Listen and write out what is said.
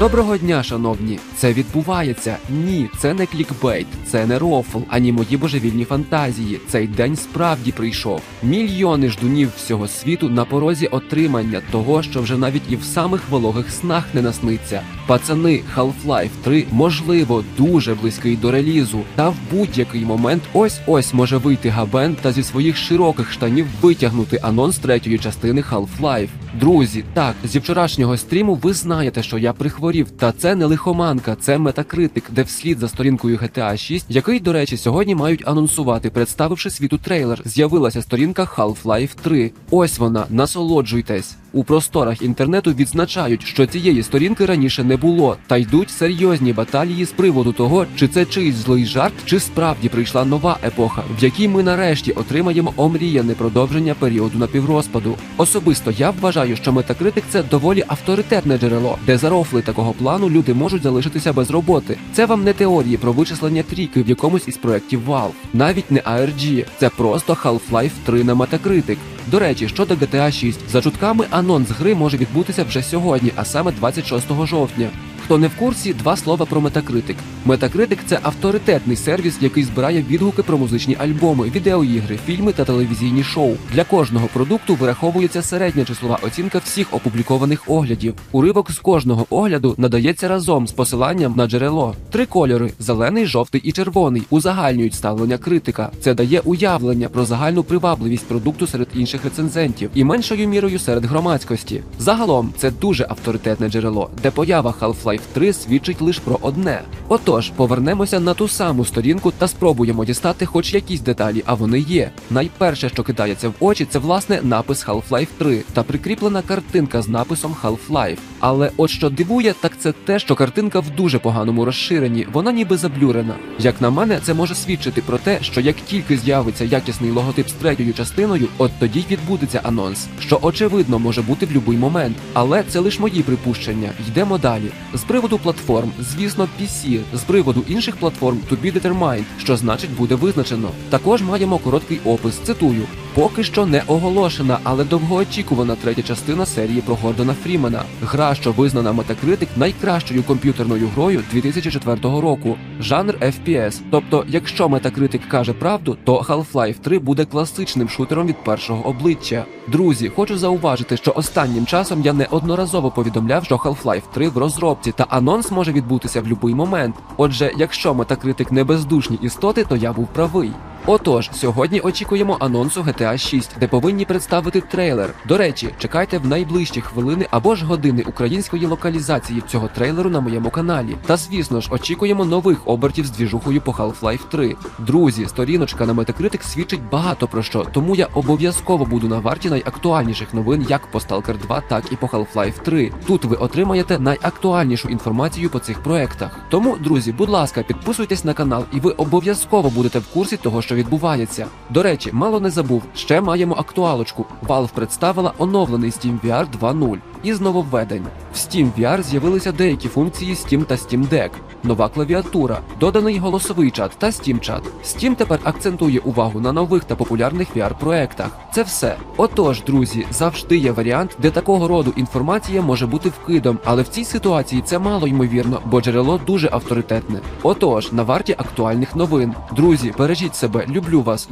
Доброго дня, шановні! Це відбувається. Ні, це не клікбейт, це не рофл, ані мої божевільні фантазії. Цей день справді прийшов. Мільйони ждунів всього світу на порозі отримання того, що вже навіть і в самих вологих снах не насниться. Пацани, Half-Life 3, можливо, дуже близький до релізу. Та в будь-який момент ось ось може вийти Габен та зі своїх широких штанів витягнути анонс третьої частини Half-Life. Друзі, так, зі вчорашнього стріму ви знаєте, що я прихворів, та це не лихоманка, це метакритик, де вслід за сторінкою GTA 6, який, до речі, сьогодні мають анонсувати, представивши світу трейлер, з'явилася сторінка Half-Life 3. Ось вона, насолоджуйтесь. У просторах інтернету відзначають, що цієї сторінки раніше не було, та йдуть серйозні баталії з приводу того, чи це чийсь злий жарт, чи справді прийшла нова епоха, в якій ми нарешті отримаємо омріяне продовження періоду напіврозпаду. Особисто я вважаю, що метакритик це доволі авторитетне джерело, де за рофли такого плану люди можуть залишитися без роботи. Це вам не теорії про вичислення трійки в якомусь із проєктів Valve, навіть не ARG, це просто Half-Life 3 на метакритик. До речі, щодо GTA 6, за чутками анонс гри може відбутися вже сьогодні, а саме 26 жовтня. Хто не в курсі, два слова про Metacritic. Metacritic – це авторитетний сервіс, який збирає відгуки про музичні альбоми, відеоігри, фільми та телевізійні шоу. Для кожного продукту вираховується середня числова оцінка всіх опублікованих оглядів. Уривок з кожного огляду надається разом з посиланням на джерело. Три кольори: зелений, жовтий і червоний, узагальнюють ставлення критика. Це дає уявлення про загальну привабливість продукту серед інших рецензентів і меншою мірою серед громадськості. Загалом це дуже авторитетне джерело, де поява Half-Life 3 свідчить лише про одне. Отож, повернемося на ту саму сторінку та спробуємо дістати хоч якісь деталі, а вони є. Найперше, що кидається в очі, це власне напис Half-Life 3 та прикріплена картинка з написом Half-Life. Але от що дивує, так це те, що картинка в дуже поганому розширенні, вона ніби заблюрена. Як на мене, це може свідчити про те, що як тільки з'явиться якісний логотип з третьою частиною, от тоді відбудеться анонс, що очевидно може бути в будь-який момент. Але це лише мої припущення. Йдемо далі. З приводу платформ, звісно, PC, з приводу інших платформ to be determined, що значить буде визначено. Також маємо короткий опис. Цитую. Поки що не оголошена, але довгоочікувана третя частина серії про Гордона Фрімена. Гра, що визнана Metacritic найкращою комп'ютерною грою 2004 року. Жанр FPS. Тобто, якщо Metacritic каже правду, то Half-Life 3 буде класичним шутером від першого обличчя. Друзі, хочу зауважити, що останнім часом я неодноразово повідомляв, що Half-Life 3 в розробці, та анонс може відбутися в будь-який момент. Отже, якщо Metacritic не бездушні істоти, то я був правий. Отож, сьогодні очікуємо анонсу GTA 6, де повинні представити трейлер. До речі, чекайте в найближчі хвилини або ж години української локалізації цього трейлеру на моєму каналі. Та звісно ж, очікуємо нових обертів з двіжухою по Half-Life 3. Друзі, сторіночка на Metacritic свідчить багато про що, тому я обов'язково буду на варті найактуальніших новин як по Stalker 2, так і по Half-Life 3. Тут ви отримаєте найактуальнішу інформацію по цих проектах. Тому, друзі, будь ласка, підписуйтесь на канал, і ви обов'язково будете в курсі того, що відбувається. До речі, мало не забув, ще маємо актуалочку. Valve представила оновлений SteamVR 2.0 із нововведень. В SteamVR з'явилися деякі функції Steam та Steam Deck, нова клавіатура, доданий голосовий чат та Steam чат. Steam тепер акцентує увагу на нових та популярних VR-проектах. Це все. Отож, друзі, завжди є варіант, де такого роду інформація може бути вкидом, але в цій ситуації це мало ймовірно, бо джерело дуже авторитетне. Отож, на варті актуальних новин. Друзі, бережіть себе, люблю вас.